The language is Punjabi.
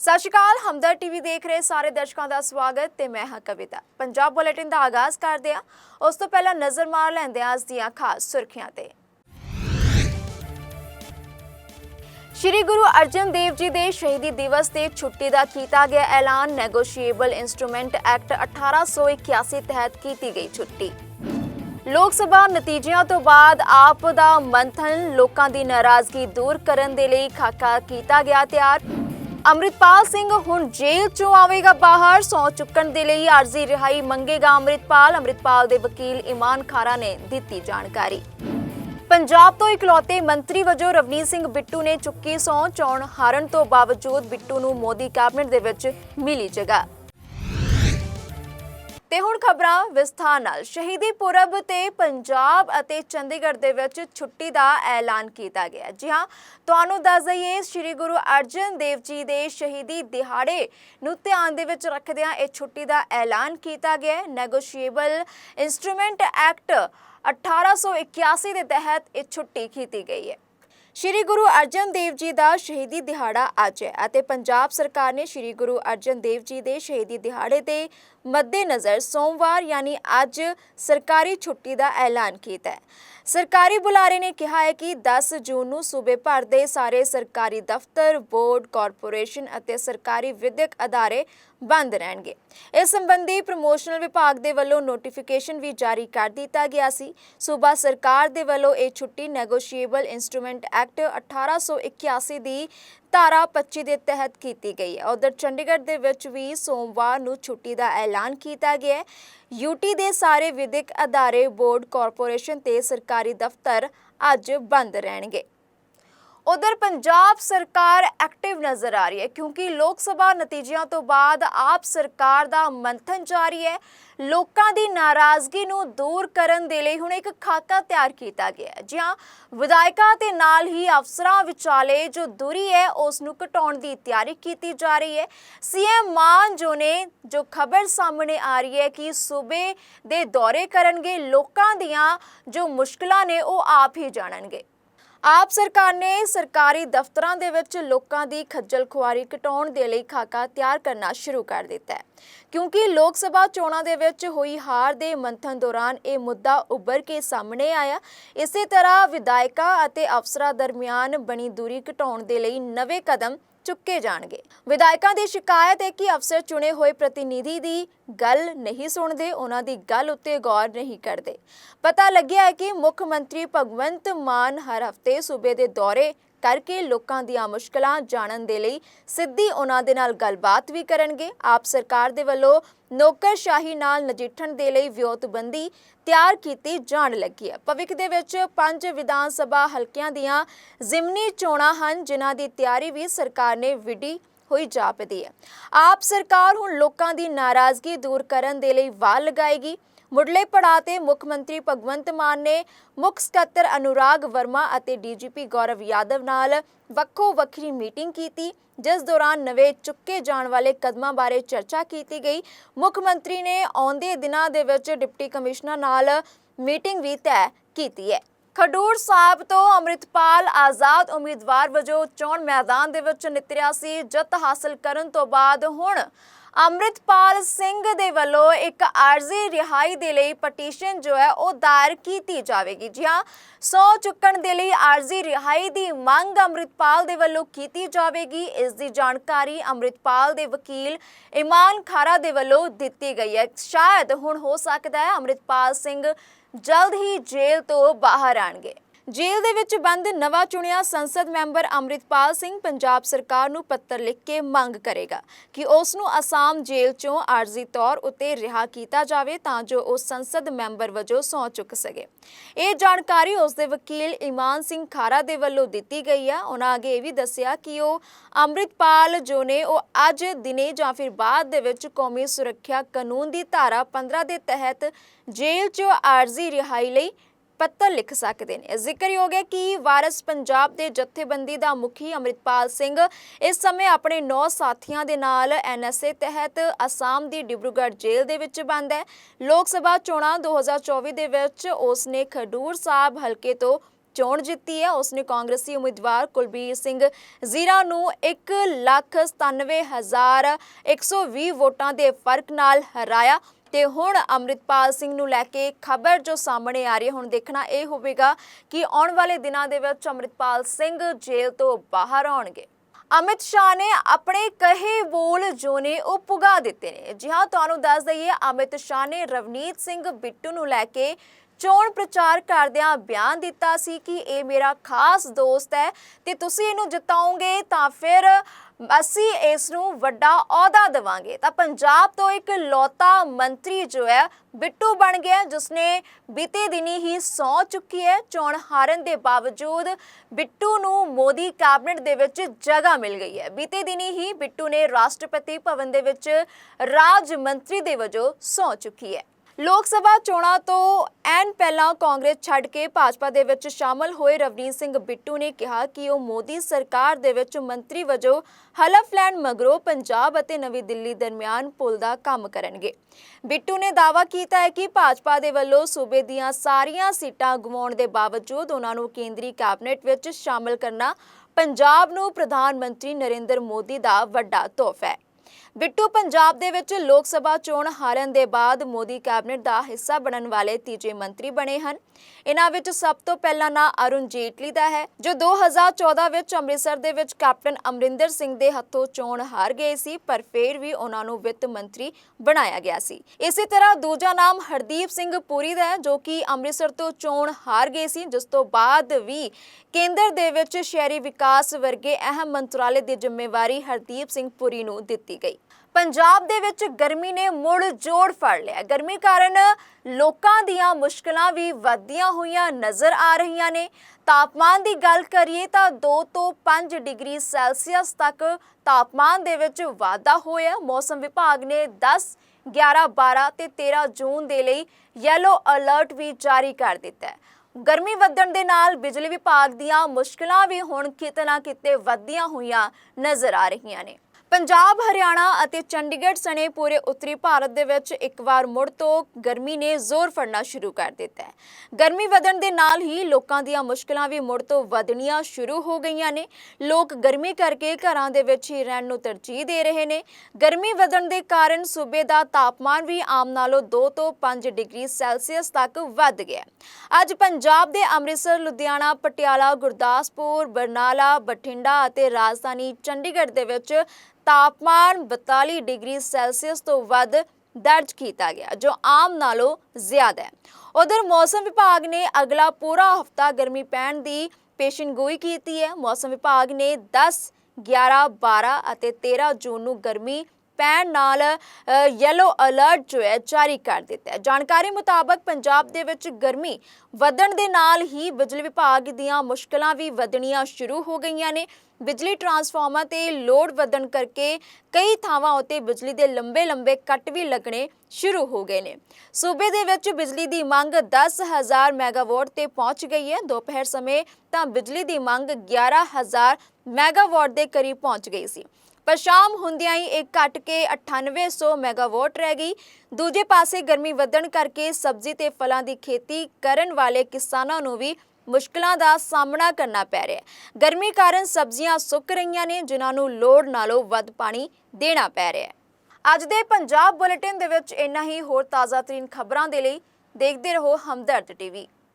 ਸਤਿ ਸ਼੍ਰੀ ਅਕਾਲ, ਹਮਦਰ ਟੀਵੀ ਦੇਖ ਰਹੇ ਸਾਰੇ ਦਰਸ਼ਕਾਂ ਦਾ ਸਵਾਗਤ ਤੇ ਮੈਂ ਹਾਂ ਕਵਿਤਾ। ਪੰਜਾਬ ਬੁਲੇਟਿਨ ਦਾ ਆਗਾਜ਼ ਕਰਦੇ ਹਾਂ। ਉਸ ਤੋਂ ਪਹਿਲਾਂ ਨਜ਼ਰ ਮਾਰ ਲੈਂਦੇ ਹਾਂ ਅੱਜ ਦੀਆਂ ਖਾਸ ਸੁਰਖੀਆਂ ਤੇ। ਸ਼੍ਰੀ ਗੁਰੂ ਅਰਜਨ ਦੇਵ ਜੀ ਦੇ ਸ਼ਹੀਦੀ ਦਿਵਸ ਤੇ ਛੁੱਟੀ ਦਾ ਕੀਤਾ ਗਿਆ ਐਲਾਨ ਨੈਗੋਸ਼ੀਏਬਲ ਇਨਸਟਰੂਮੈਂਟ ਐਕਟ 1881 ਤਹਿਤ ਕੀਤੀ ਗਈ ਛੁੱਟੀ। ਲੋਕ ਸਭਾ ਨਤੀਜਿਆਂ ਤੋਂ ਬਾਅਦ ਆਪ ਦਾ ਮੰਥਨ ਲੋਕਾਂ ਦੀ ਨਾਰਾਜ਼ਗੀ ਦੂਰ ਕਰਨ ਦੇ ਲਈ ਖਾਕਾ ਕੀਤਾ ਗਿਆ ਤਿਆਰ। ਅੰਮ੍ਰਿਤਪਾਲ ਸਿੰਘ ਹੁਣ ਜੇਲ੍ਹ ਚੋਂ ਆਵੇਗਾ ਬਾਹਰ। ਸੌ ਚੁੱਕਣ ਦੇ ਲਈ ਅਰਜ਼ੀ ਰਿਹਾਈ ਮੰਗੇਗਾ ਅੰਮ੍ਰਿਤਪਾਲ। ਅੰਮ੍ਰਿਤਪਾਲ ਦੇ ਵਕੀਲ ਇਮਾਨ ਖਾਰਾ ਨੇ ਦਿੱਤੀ ਜਾਣਕਾਰੀ। ਪੰਜਾਬ ਤੋਂ ਇਕਲੌਤੇ ਮੰਤਰੀ ਵਜੋਂ ਰਵਨੀਤ ਸਿੰਘ ਬਿੱਟੂ ਨੇ ਚੁੱਕੀ ਸਹੁੰ ਚੋਣ ਹਾਰਨ ਤੋਂ ਬਾਵਜੂਦ ਬਿੱਟੂ ਨੂੰ ਮੋਦੀ ਕੈਬਨਿਟ ਦੇ ਵਿੱਚ ਮਿਲੀ ਜਗ੍ਹਾ। ਤੇ ਹੁਣ ਖਬਰਾਂ ਵਿਸਥਾਰ ਨਾਲ। ਸ਼ਹੀਦੀ ਪੁਰਬ ਤੇ ਪੰਜਾਬ ਅਤੇ ਚੰਡੀਗੜ੍ਹ ਦੇ ਵਿੱਚ ਛੁੱਟੀ ਦਾ ਐਲਾਨ ਕੀਤਾ ਗਿਆ। ਜੀ ਹਾਂ, ਤੁਹਾਨੂੰ ਦੱਸ ਦਈਏ, ਸ੍ਰੀ ਗੁਰੂ ਅਰਜਨ ਦੇਵ ਜੀ ਦੇ ਸ਼ਹੀਦੀ ਦਿਹਾੜੇ ਨੂੰ ਧਿਆਨ ਦੇ ਵਿੱਚ ਰੱਖਦਿਆਂ ਇਹ ਛੁੱਟੀ ਦਾ ਐਲਾਨ ਕੀਤਾ ਗਿਆ। ਹੈ ਨੈਗੋਸ਼ੀਏਬਲ ਇਨਸਟਰੂਮੈਂਟ ਐਕਟ 1881 ਦੇ ਤਹਿਤ ਇਹ ਛੁੱਟੀ ਕੀਤੀ ਗਈ ਹੈ। ਸ਼੍ਰੀ ਗੁਰੂ ਅਰਜਨ ਦੇਵ ਜੀ ਦਾ ਸ਼ਹੀਦੀ ਦਿਹਾੜਾ ਅੱਜ ਹੈ ਅਤੇ ਪੰਜਾਬ ਸਰਕਾਰ ਨੇ ਸ਼੍ਰੀ ਗੁਰੂ ਅਰਜਨ ਦੇਵ ਜੀ ਦੇ ਸ਼ਹੀਦੀ ਦਿਹਾੜੇ ਤੇ ਮੱਦੇਨਜ਼ਰ ਸੋਮਵਾਰ ਯਾਨੀ ਅੱਜ ਸਰਕਾਰੀ ਛੁੱਟੀ ਦਾ ਐਲਾਨ ਕੀਤਾ ਹੈ। ਸਰਕਾਰੀ ਬੁਲਾਰੇ ਨੇ ਕਿਹਾ ਹੈ ਕਿ 10 ਜੂਨ ਨੂੰ ਸੂਬੇ ਭਰ ਦੇ ਸਾਰੇ ਸਰਕਾਰੀ ਦਫ਼ਤਰ, ਬੋਰਡ, ਕਾਰਪੋਰੇਸ਼ਨ ਅਤੇ ਸਰਕਾਰੀ ਵਿਦਿਅਕ ਅਦਾਰੇ ਬੰਦ ਰਹਿਣਗੇ। ਇਸ ਸੰਬੰਧੀ ਪ੍ਰਮੋਸ਼ਨਲ ਵਿਭਾਗ ਦੇ ਵੱਲੋਂ ਨੋਟੀਫਿਕੇਸ਼ਨ ਵੀ ਜਾਰੀ ਕਰ ਦਿੱਤਾ ਗਿਆ ਸੀ। ਸੂਬਾ ਸਰਕਾਰ ਦੇ ਵੱਲੋਂ ਇਹ ਛੁੱਟੀ ਨੈਗੋਸ਼ੀਏਬਲ ਇਨਸਟਰੂਮੈਂਟ ਐਕਟ 1881 ਦੀ ਧਾਰਾ 25 ਦੇ ਤਹਿਤ ਕੀਤੀ ਗਈ ਹੈ। ਉਧਰ ਚੰਡੀਗੜ੍ਹ ਦੇ ਵਿੱਚ ਵੀ ਸੋਮਵਾਰ ਨੂੰ ਛੁੱਟੀ ਦਾ ਐਲਾਨ ਐਲਾਨ ਕੀਤਾ ਗਿਆ ਹੈ। ਯੂਟੀ ਦੇ ਸਾਰੇ ਵਿਦਿਅਕ ਅਦਾਰੇ ਬੋਰਡ ਕਾਰਪੋਰੇਸ਼ਨ ਤੇ ਸਰਕਾਰੀ ਦਫ਼ਤਰ ਅੱਜ ਬੰਦ ਰਹਿਣਗੇ। ਉਧਰ ਪੰਜਾਬ ਸਰਕਾਰ ਐਕਟਿਵ ਨਜ਼ਰ ਆ ਰਹੀ ਹੈ ਕਿਉਂਕਿ ਲੋਕ ਸਭਾ ਨਤੀਜਿਆਂ ਤੋਂ ਬਾਅਦ ਆਪ ਸਰਕਾਰ ਦਾ ਮੰਥਨ ਜਾਰੀ ਹੈ। ਲੋਕਾਂ ਦੀ ਨਾਰਾਜ਼ਗੀ ਨੂੰ ਦੂਰ ਕਰਨ ਦੇ ਲਈ ਹੁਣ ਇੱਕ ਖਾਕਾ ਤਿਆਰ ਕੀਤਾ ਗਿਆ ਹੈ। ਜੀ ਵਿਧਾਇਕਾਂ ਤੇ ਨਾਲ ਹੀ ਅਫਸਰਾਂ ਵਿਚਾਲੇ ਜੋ ਦੂਰੀ ਹੈ, ਉਸ ਨੂੰ ਘਟਾਉਣ ਦੀ ਤਿਆਰੀ ਕੀਤੀ ਜਾ ਰਹੀ ਹੈ। ਸੀਐਮ ਮਾਨ ਜੋ ਨੇ, ਜੋ ਖਬਰ ਸਾਹਮਣੇ ਆ ਰਹੀ ਹੈ ਕਿ ਸੂਬੇ ਦੇ ਦੌਰੇ ਕਰਨਗੇ, ਲੋਕਾਂ ਦੀਆਂ ਜੋ ਮੁਸ਼ਕਲਾਂ ਨੇ ਉਹ ਆਪ ਹੀ ਜਾਣਨਗੇ। ਆਪ ਸਰਕਾਰ ਨੇ ਸਰਕਾਰੀ ਦਫ਼ਤਰਾਂ ਦੇ ਵਿੱਚ ਲੋਕਾਂ ਦੀ ਖੱਜਲ ਖੁਆਰੀ ਘਟਾਉਣ ਦੇ ਲਈ ਖਾਕਾ ਤਿਆਰ ਕਰਨਾ ਸ਼ੁਰੂ ਕਰ ਦਿੱਤਾ ਹੈ। ਕਿਉਂਕਿ ਲੋਕ ਸਭਾ ਚੋਣਾਂ ਦੇ ਵਿੱਚ ਹੋਈ ਹਾਰ ਦੇ ਮੰਥਨ ਦੌਰਾਨ ਇਹ ਮੁੱਦਾ ਉੱਭਰ ਕੇ ਸਾਹਮਣੇ ਆਇਆ। ਇਸੇ ਤਰ੍ਹਾਂ ਵਿਧਾਇਕਾਂ ਅਤੇ ਅਫਸਰਾਂ ਦਰਮਿਆਨ ਬਣੀ ਦੂਰੀ ਘਟਾਉਣ ਦੇ ਲਈ ਨਵੇਂ ਕਦਮ ਚੁੱਕੇ ਜਾਣਗੇ। ਵਿਧਾਇਕਾਂ ਦੀ ਸ਼ਿਕਾਇਤ ਹੈ ਕਿ ਅਫਸਰ ਚੁਣੇ ਹੋਏ ਪ੍ਰਤੀਨਿਧੀ ਦੀ ਗੱਲ ਨਹੀਂ ਸੁਣਦੇ, ਉਹਨਾਂ ਦੀ ਗੱਲ ਉੱਤੇ ਗੌਰ ਨਹੀਂ ਕਰਦੇ। ਪਤਾ ਲੱਗਿਆ ਹੈ ਕਿ ਮੁੱਖ ਮੰਤਰੀ ਭਗਵੰਤ ਮਾਨ ਹਰ ਹਫ਼ਤੇ ਸੂਬੇ ਦੇ ਦੌਰੇ ਕਰਕੇ ਲੋਕਾਂ ਦੀਆਂ ਮੁਸ਼ਕਲਾਂ ਜਾਣਨ ਦੇ ਲਈ ਸਿੱਧੀ ਉਹਨਾਂ ਦੇ ਨਾਲ ਗੱਲਬਾਤ ਵੀ ਕਰਨਗੇ। ਆਪ ਸਰਕਾਰ ਦੇ ਵੱਲੋਂ ਨੌਕਰਸ਼ਾਹੀ ਨਾਲ ਨਜਿੱਠਣ ਦੇ ਲਈ ਵਿਉਂਤਬੰਦੀ ਤਿਆਰ ਕੀਤੀ ਜਾਣ ਲੱਗੀ ਹੈ। ਭਵਿੱਖ ਦੇ ਵਿੱਚ ਪੰਜ ਵਿਧਾਨ ਸਭਾ ਹਲਕਿਆਂ ਦੀਆਂ ਜ਼ਿਮਨੀ ਚੋਣਾਂ ਹਨ, ਜਿਨ੍ਹਾਂ ਦੀ ਤਿਆਰੀ ਵੀ ਸਰਕਾਰ ਨੇ ਵਿਢੀ ਹੋਈ ਜਾਪਦੀ ਹੈ। ਆਪ ਸਰਕਾਰ ਹੁਣ ਲੋਕਾਂ ਦੀ ਨਾਰਾਜ਼ਗੀ ਦੂਰ ਕਰਨ ਦੇ ਲਈ ਵਾਹ ਲਗਾਏਗੀ। ਮੁੱਢਲੇ ਪੜਾਅ ਤੇ ਮੁੱਖ ਮੰਤਰੀ ਭਗਵੰਤ ਮਾਨ ਨੇ ਮੁੱਖ ਸਕੱਤਰ ਅਨੁਰਾਗ ਵਰਮਾ ਅਤੇ ਡੀਜੀਪੀ ਗੌਰਵ ਯਾਦਵ ਨਾਲ ਵੱਖੋ ਵੱਖਰੀ ਮੀਟਿੰਗ ਕੀਤੀ, ਜਿਸ ਦੌਰਾਨ ਨਵੇਂ ਚੁੱਕੇ ਜਾਣ ਵਾਲੇ ਕਦਮਾਂ ਬਾਰੇ ਚਰਚਾ ਕੀਤੀ ਗਈ। ਮੁੱਖ ਮੰਤਰੀ ਨੇ ਆਉਂਦੇ ਦਿਨਾਂ ਦੇ ਵਿੱਚ ਡਿਪਟੀ ਕਮਿਸ਼ਨਰ ਨਾਲ ਮੀਟਿੰਗ ਵੀ ਤੈਅ ਕੀਤੀ ਹੈ। ਖਡੂਰ ਸਾਹਿਬ ਤੋਂ ਅੰਮ੍ਰਿਤਪਾਲ ਆਜ਼ਾਦ ਉਮੀਦਵਾਰ ਵਜੋਂ ਚੋਣ ਮੈਦਾਨ ਦੇ ਵਿੱਚ ਨਿਤਰਿਆ ਸੀ, ਜਿੱਤ ਹਾਸਲ ਕਰਨ ਤੋਂ ਬਾਅਦ ਹੁਣ ਅੰਮ੍ਰਿਤਪਾਲ ਸਿੰਘ ਦੇ ਵੱਲੋਂ ਇੱਕ ਆਰਜ਼ੀ ਰਿਹਾਈ ਦੇ ਲਈ ਪਟੀਸ਼ਨ ਜੋ ਹੈ ਉਹ ਦਾਇਰ ਕੀਤੀ ਜਾਵੇਗੀ। ਜੀ ਹਾਂ, ਸੌ ਚੁੱਕਣ ਦੇ ਲਈ ਆਰਜ਼ੀ ਰਿਹਾਈ ਦੀ ਮੰਗ ਅੰਮ੍ਰਿਤਪਾਲ ਦੇ ਵੱਲੋਂ ਕੀਤੀ ਜਾਵੇਗੀ। ਇਸ ਦੀ ਜਾਣਕਾਰੀ ਅੰਮ੍ਰਿਤਪਾਲ ਦੇ ਵਕੀਲ ਇਮਾਨ ਖਾਰਾ ਦੇ ਵੱਲੋਂ ਦਿੱਤੀ ਗਈ ਹੈ। ਸ਼ਾਇਦ ਹੁਣ ਹੋ ਸਕਦਾ ਹੈ ਅੰਮ੍ਰਿਤਪਾਲ ਸਿੰਘ ਜਲਦ ਹੀ ਜੇਲ੍ਹ ਤੋਂ ਬਾਹਰ ਆਣਗੇ। ਜੇਲ੍ਹ ਦੇ ਵਿੱਚ ਬੰਦ ਨਵਾਂ ਚੁਣਿਆ ਸੰਸਦ ਮੈਂਬਰ ਅੰਮ੍ਰਿਤਪਾਲ ਸਿੰਘ ਪੰਜਾਬ ਸਰਕਾਰ ਨੂੰ ਪੱਤਰ ਲਿਖ ਕੇ ਮੰਗ ਕਰੇਗਾ ਕਿ ਉਸ ਨੂੰ ਅਸਾਮ ਜੇਲ੍ਹ ਚੋਂ ਆਰਜ਼ੀ ਤੌਰ ਉਤੇ ਰਿਹਾ ਕੀਤਾ ਜਾਵੇ ਤਾਂ ਜੋ ਉਹ ਸੰਸਦ ਮੈਂਬਰ ਵਜੋਂ ਸਹੁੰ ਚੁੱਕ ਸਕੇ। ਇਹ ਜਾਣਕਾਰੀ ਉਸ ਦੇ ਵਕੀਲ ਇਮਾਨ ਸਿੰਘ ਖਾਰਾ ਦੇ ਵੱਲੋਂ ਦਿੱਤੀ ਗਈ ਹੈ ਉਹਨਾਂ ਅੱਗੇ ਇਹ ਵੀ ਦੱਸਿਆ ਕਿ ਉਹ ਅੰਮ੍ਰਿਤਪਾਲ ਜੋ ਨੇ, ਉਹ ਅੱਜ ਦਿਨੇ ਜਾਂ ਫਿਰ ਬਾਅਦ ਦੇ ਵਿੱਚ ਕੌਮੀ ਸੁਰੱਖਿਆ ਕਾਨੂੰਨ ਦੀ ਧਾਰਾ 15 ਦੇ ਤਹਿਤ ਜੇਲ੍ਹ ਚੋਂ ਆਰਜ਼ੀ ਰਿਹਾਈ ਲਈ ਪੱਤਰ ਲਿਖ ਸਕਦੇ ਨੇ। ਜ਼ਿਕਰਯੋਗ ਹੈ ਕਿ ਵਾਰਸ ਪੰਜਾਬ ਦੇ ਜਥੇਬੰਦੀ ਦਾ ਮੁਖੀ ਅੰਮ੍ਰਿਤਪਾਲ ਸਿੰਘ ਇਸ ਸਮੇਂ ਆਪਣੇ 9 ਸਾਥੀਆਂ ਦੇ ਨਾਲ ਐਨਐਸਏ ਤਹਿਤ ਅਸਾਮ ਦੀ ਡਿਬਰੂਗੜ੍ਹ ਜੇਲ੍ਹ ਦੇ ਵਿੱਚ ਬੰਦ ਹੈ। ਲੋਕ ਸਭਾ ਚੋਣਾਂ 2024 ਦੇ ਵਿੱਚ ਉਸ ਨੇ ਖਡੂਰ ਸਾਹਿਬ ਹਲਕੇ ਤੋਂ ਚੋਣ ਜਿੱਤੀ ਹੈ। ਉਸਨੇ ਕਾਂਗਰਸੀ ਉਮੀਦਵਾਰ ਕੁਲਬੀਰ ਸਿੰਘ ਜ਼ੀਰਾ ਨੂੰ 197120 ਵੋਟਾਂ ਦੇ ਫ਼ਰਕ ਨਾਲ ਹਰਾਇਆ। ਤੇ ਹੁਣ ਅੰਮ੍ਰਿਤਪਾਲ ਸਿੰਘ ਨੂੰ ਲੈ ਕੇ ਖਬਰ ਜੋ ਸਾਹਮਣੇ ਆ ਰਹੀ ਹੈ, ਹੁਣ ਦੇਖਣਾ ਇਹ ਹੋਵੇਗਾ ਕਿ ਆਉਣ ਵਾਲੇ ਦਿਨਾਂ ਦੇ ਵਿੱਚ ਅੰਮ੍ਰਿਤਪਾਲ ਸਿੰਘ ਜੇਲ੍ਹ ਤੋਂ ਬਾਹਰ ਆਉਣਗੇ। ਅਮਿਤ ਸ਼ਾਹ ਨੇ ਆਪਣੇ ਕਹੇ ਬੋਲ ਜੋ ਨੇ ਉਹ ਪੁਗਾ ਦਿੱਤੇ ਨੇ। ਜੀ ਹਾਂ, ਤੁਹਾਨੂੰ ਦੱਸ ਦਈਏ, ਅਮਿਤ ਸ਼ਾਹ ਨੇ ਰਵਨੀਤ ਸਿੰਘ ਬਿੱਟੂ ਨੂੰ ਲੈ ਕੇ ਚੋਣ ਪ੍ਰਚਾਰ ਕਰਦਿਆਂ ਬਿਆਨ ਦਿੱਤਾ ਸੀ ਕਿ ਇਹ ਮੇਰਾ ਖਾਸ ਦੋਸਤ ਹੈ ਤੇ ਤੁਸੀਂ ਇਹਨੂੰ ਜਿਤਾਓਗੇ ਤਾਂ ਫਿਰ ਅਸੀਂ ਇਸ ਨੂੰ ਵੱਡਾ ਅਹੁਦਾ ਦੇਵਾਂਗੇ। ਤਾਂ ਪੰਜਾਬ ਤੋਂ ਇੱਕ ਲੌਤਾ ਮੰਤਰੀ ਜੋ ਹੈ, ਬਿੱਟੂ ਬਣ ਗਿਆ, ਜਿਸਨੇ ਬੀਤੇ ਦਿਨੀ ਹੀ ਸੌ ਚੁੱਕੀ ਹੈ। ਚੋਣ ਹਾਰਨ ਦੇ ਬਾਵਜੂਦ ਬਿੱਟੂ ਨੂੰ ਮੋਦੀ ਕੈਬਨਿਟ ਦੇ ਵਿੱਚ ਜਗ੍ਹਾ ਮਿਲ ਗਈ ਹੈ। ਬੀਤੇ ਦਿਨੀ ਹੀ ਬਿੱਟੂ ਨੇ ਰਾਸ਼ਟਰਪਤੀ ਭਵਨ ਦੇ ਵਿੱਚ ਰਾਜ ਮੰਤਰੀ ਦੇ ਵਜੋਂ ਸੌ ਚੁੱਕੀ ਹੈ। ਲੋਕ ਸਭਾ ਚੋਣਾਂ ਤੋਂ ਐਨ ਪਹਿਲਾਂ ਕਾਂਗਰਸ ਛੱਡ ਕੇ ਭਾਜਪਾ ਦੇ ਵਿੱਚ ਸ਼ਾਮਲ ਹੋਏ ਰਵਨੀਤ ਸਿੰਘ ਬਿੱਟੂ ਨੇ ਕਿਹਾ ਕਿ ਉਹ ਮੋਦੀ ਸਰਕਾਰ ਦੇ ਵਿੱਚ ਮੰਤਰੀ ਵਜੋਂ ਹਲਫ ਲੈਣ ਮਗਰੋਂ ਪੰਜਾਬ ਅਤੇ ਨਵੀਂ ਦਿੱਲੀ ਦਰਮਿਆਨ ਪੁਲ ਦਾ ਕੰਮ ਕਰਨਗੇ। ਬਿੱਟੂ ਨੇ ਦਾਅਵਾ ਕੀਤਾ ਹੈ ਕਿ ਭਾਜਪਾ ਦੇ ਵੱਲੋਂ ਸੂਬੇ ਦੀਆਂ ਸਾਰੀਆਂ ਸੀਟਾਂ ਗਵਾਉਣ ਦੇ ਬਾਵਜੂਦ ਉਹਨਾਂ ਨੂੰ ਕੇਂਦਰੀ ਕੈਬਨਿਟ ਵਿੱਚ ਸ਼ਾਮਲ ਕਰਨਾ ਪੰਜਾਬ ਨੂੰ ਪ੍ਰਧਾਨ ਮੰਤਰੀ ਨਰਿੰਦਰ ਮੋਦੀ ਦਾ ਵੱਡਾ ਤੋਹਫਾ ਹੈ। ਬਿੱਟੂ, ਪੰਜਾਬ ਦੇ ਵਿੱਚ ਲੋਕ ਸਭਾ ਚੋਣ ਹਾਰਨ ਦੇ ਬਾਅਦ ਮੋਦੀ ਕੈਬਨਿਟ ਦਾ ਹਿੱਸਾ ਬਣਨ ਵਾਲੇ ਤੀਜੇ ਮੰਤਰੀ ਬਣੇ ਹਨ। ਇਹਨਾਂ ਵਿੱਚ ਸਭ ਤੋਂ ਪਹਿਲਾ ਨਾਂ ਅਰੁਣ ਜੇਟਲੀ ਦਾ ਹੈ, ਜੋ 2014 ਵਿੱਚ ਅੰਮ੍ਰਿਤਸਰ ਦੇ ਵਿੱਚ ਕੈਪਟਨ ਅਮਰਿੰਦਰ ਸਿੰਘ ਦੇ ਹੱਥੋਂ ਚੋਣ ਹਾਰ ਗਏ ਸੀ, ਪਰ ਫਿਰ ਵੀ ਉਹਨਾਂ ਨੂੰ ਵਿੱਤ ਮੰਤਰੀ ਬਣਾਇਆ ਗਿਆ ਸੀ। ਇਸੇ ਤਰ੍ਹਾਂ ਦੂਜਾ ਨਾਮ ਹਰਦੀਪ ਸਿੰਘ ਪੁਰੀ ਦਾ ਹੈ, ਜੋ ਕਿ ਅੰਮ੍ਰਿਤਸਰ ਤੋਂ ਚੋਣ ਹਾਰ ਗਏ ਸੀ, ਜਿਸ ਤੋਂ ਬਾਅਦ ਵੀ ਕੇਂਦਰ ਦੇ ਵਿੱਚ ਸ਼ਹਿਰੀ ਵਿਕਾਸ ਵਰਗੇ ਅਹਿਮ ਮੰਤਰਾਲੇ ਦੀ ਜ਼ਿੰਮੇਵਾਰੀ ਹਰਦੀਪ ਸਿੰਘ ਪੁਰੀ ਨੂੰ ਦਿੱਤੀ ਗਈ। ਪੰਜਾਬ ਦੇ ਵਿੱਚ ਗਰਮੀ ਨੇ ਮੁੜ ਜੋੜ ਫੜ ਲਿਆ। ਗਰਮੀ ਕਾਰਨ ਲੋਕਾਂ ਦੀਆਂ ਮੁਸ਼ਕਲਾਂ ਵੀ ਵਧਦੀਆਂ ਹੋਈਆਂ ਨਜ਼ਰ ਆ ਰਹੀਆਂ ਨੇ। ਤਾਪਮਾਨ ਦੀ ਗੱਲ ਕਰੀਏ ਤਾਂ 2 ਤੋਂ 5 ਡਿਗਰੀ ਸੈਲਸੀਅਸ ਤੱਕ ਤਾਪਮਾਨ ਦੇ ਵਿੱਚ ਵਾਧਾ ਹੋਇਆ। ਮੌਸਮ ਵਿਭਾਗ ਨੇ 10 11 12 ਤੇ 13 ਜੂਨ ਦੇ ਲਈ ਯੈਲੋ ਅਲਰਟ ਵੀ ਜਾਰੀ ਕਰ ਦਿੱਤਾ ਹੈ। ਗਰਮੀ ਵਧਣ ਦੇ ਨਾਲ ਬਿਜਲੀ ਵਿਭਾਗ ਦੀਆਂ ਮੁਸ਼ਕਲਾਂ ਵੀ ਹੁਣ ਕਿਤੇ ਨਾ ਕਿਤੇ ਵੱਧਦੀਆਂ ਹੋਈਆਂ ਨਜ਼ਰ ਆ ਰਹੀਆਂ ਨੇ। ਪੰਜਾਬ, ਹਰਿਆਣਾ ਅਤੇ ਚੰਡੀਗੜ੍ਹ ਸਣੇ ਪੂਰੇ ਉੱਤਰੀ ਭਾਰਤ ਦੇ ਵਿੱਚ ਇੱਕ ਵਾਰ ਮੁੜ ਤੋਂ ਗਰਮੀ ਨੇ ਜ਼ੋਰ ਫੜਨਾ ਸ਼ੁਰੂ ਕਰ ਦਿੱਤਾ ਹੈ। ਗਰਮੀ ਵਧਣ ਦੇ ਨਾਲ ਹੀ ਲੋਕਾਂ ਦੀਆਂ ਮੁਸ਼ਕਲਾਂ ਵੀ ਮੁੜ ਤੋਂ ਵਧਣੀਆਂ ਸ਼ੁਰੂ ਹੋ ਗਈਆਂ ਨੇ। ਲੋਕ ਗਰਮੀ ਕਰਕੇ ਘਰਾਂ ਦੇ ਵਿੱਚ ਹੀ ਰਹਿਣ ਨੂੰ ਤਰਜੀਹ ਦੇ ਰਹੇ ਨੇ। ਗਰਮੀ ਵਧਣ ਦੇ ਕਾਰਨ ਸੂਬੇ ਦਾ ਤਾਪਮਾਨ ਵੀ ਆਮ ਨਾਲੋਂ 2 ਤੋਂ 5 ਡਿਗਰੀ ਸੈਲਸੀਅਸ ਤੱਕ ਵੱਧ ਗਿਆ ਅੱਜ ਪੰਜਾਬ ਦੇ ਅੰਮ੍ਰਿਤਸਰ, ਲੁਧਿਆਣਾ, ਪਟਿਆਲਾ, ਗੁਰਦਾਸਪੁਰ, ਬਰਨਾਲਾ, ਬਠਿੰਡਾ ਅਤੇ ਰਾਜਧਾਨੀ ਚੰਡੀਗੜ੍ਹ ਦੇ ਵਿੱਚ ਤਾਪਮਾਨ 42 ਡਿਗਰੀ ਸੈਲਸੀਅਸ ਤੋਂ ਵੱਧ ਦਰਜ ਕੀਤਾ ਗਿਆ, ਜੋ ਆਮ ਨਾਲੋਂ ਜ਼ਿਆਦਾ ਹੈ। ਉਧਰ ਮੌਸਮ ਵਿਭਾਗ ਨੇ ਅਗਲਾ ਪੂਰਾ ਹਫਤਾ ਗਰਮੀ ਪੈਣ ਦੀ ਪੇਸ਼ਨਗੋਈ ਕੀਤੀ ਹੈ। ਮੌਸਮ ਵਿਭਾਗ ਨੇ 10 11 12 ਅਤੇ 13 ਜੂਨ ਨੂੰ ਗਰਮੀ ਪੈਣ ਨਾਲ ਯੈਲੋ ਅਲਰਟ ਜੋ ਹੈ ਜਾਰੀ ਕਰ ਦਿੱਤਾ ਹੈ। ਜਾਣਕਾਰੀ ਮੁਤਾਬਕ ਪੰਜਾਬ ਦੇ ਵਿੱਚ ਗਰਮੀ ਵਧਣ ਦੇ ਨਾਲ ਹੀ ਬਿਜਲੀ ਵਿਭਾਗ ਦੀਆਂ ਮੁਸ਼ਕਲਾਂ ਵੀ ਵਧਣੀਆਂ ਸ਼ੁਰੂ ਹੋ ਗਈਆਂ ਨੇ। ਬਿਜਲੀ ਟਰਾਂਸਫਾਰਮਰ ਤੇ ਲੋਡ ਵਧਣ ਕਰਕੇ ਕਈ ਥਾਵਾਂ ਉੱਤੇ ਬਿਜਲੀ ਦੇ ਲੰਬੇ-ਲੰਬੇ ਕੱਟ ਵੀ ਲੱਗਣੇ ਸ਼ੁਰੂ ਹੋ ਗਏ ਨੇ। ਸੂਬੇ ਦੇ ਵਿੱਚ ਬਿਜਲੀ ਦੀ ਮੰਗ 10000 ਮੈਗਾਵਾਟ ਤੇ ਪਹੁੰਚ ਗਈ ਹੈ। ਦੁਪਹਿਰ ਸਮੇਂ ਤਾਂ ਬਿਜਲੀ ਦੀ ਮੰਗ 11000 ਮੈਗਾਵਾਟ ਦੇ ਕਰੀਬ ਪਹੁੰਚ ਗਈ ਸੀ। ਪਰ ਸ਼ਾਮ ਹੁੰਦਿਆਂ ਹੀ ਇਹ ਘਟ ਕੇ 9800 ਮੈਗਾਵਾਟ ਰਹਿ ਗਈ। ਦੂਜੇ ਪਾਸੇ ਗਰਮੀ ਵਧਣ ਕਰਕੇ ਸਬਜ਼ੀ ਤੇ ਫਲਾਂ ਦੀ ਖੇਤੀ ਕਰਨ ਵਾਲੇ ਕਿਸਾਨਾਂ ਨੂੰ ਵੀ ਮੁਸ਼ਕਲਾਂ ਦਾ ਸਾਹਮਣਾ ਕਰਨਾ ਪੈ ਰਿਹਾ ਹੈ। ਗਰਮੀ ਕਾਰਨ ਸਬਜ਼ੀਆਂ ਸੁੱਕ ਰਹੀਆਂ ਨੇ, ਜਿਨ੍ਹਾਂ ਨੂੰ ਲੋੜ ਨਾਲੋਂ ਵੱਧ ਪਾਣੀ ਦੇਣਾ ਪੈ ਰਿਹਾ ਹੈ। ਅੱਜ ਦੇ ਪੰਜਾਬ ਬੁਲੇਟਿਨ ਦੇ ਵਿੱਚ ਇੰਨਾ ਹੀ ਹੋਰ ਤਾਜ਼ਾ ਤਰੀਨ ਖਬਰਾਂ ਦੇ ਲਈ ਦੇਖਦੇ ਰਹੋ ਹਮਦਰਦ ਟੀਵੀ।